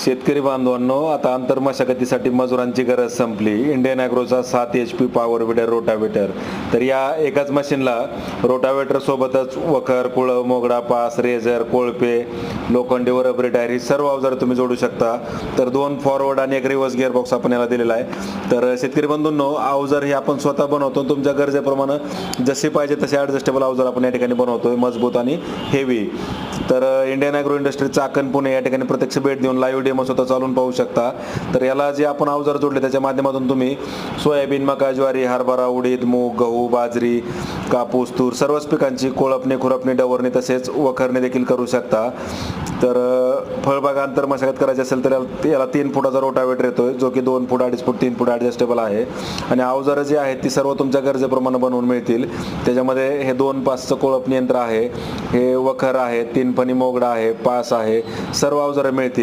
शेतकरी बांधवांनो आता आंतरमशागतीसाठी मजुरांची गरज संपली. इंडियन ॲग्रोचा सात H P power weeder rotavator तर या एकाच मशीनला रोटावेटर सोबतच वखर कुळं मोगडा पास रेझर कोळपे लोखंडी व रबरी टायर ही सर्व अवजारं तुम्ही जोडू शकता. तर दोन फॉरवर्ड आणि एक रिव्हर्स गिअरबॉक्स आपण याला दिलेला आहे. तर शेतकरी बंधूंनो अवजार हे आपण स्वतः बनवतो तुमच्या गरजेप्रमाणे जसे पाहिजे तसे ॲडजस्टेबल अवजार आपण या ठिकाणी बनवतो मजबूत आणि हेवी तर Indian agro industry Chakan Pune या ठिकाणी प्रत्यक्ष भेट देऊन लाईव्ह डेमो स्वतः चालून पाहू शकता. तर याला जे आपण अवजार जोडले त्याच्या माध्यमातून तुम्ही सोयाबीन मका ज्वारी हरभरा उडीद मूग गहू बाजरी कापूस तूर सर्वच पिकांची कोळपणी खुरपणी डवरणी तसेच वखरणी देखील करू शकता. तर फळबागांतर अंतर मशागत करायची असेल तर याला तीन फुटाचा रोटावेटर येतोय जो की दोन फूट अडीच फूट तीन फूट ॲडजस्टेबल आहे. आणि अवजारं जी आहेत ती सर्व तुमच्या गरजेप्रमाणे बनवून मिळतील. त्याच्यामध्ये हे दोन पाचचं कोळपणी यंत्र आहे. हे वखर आहे तीन फणी मोगडा आहे पास आहे सर्व अवजारं मिळतील.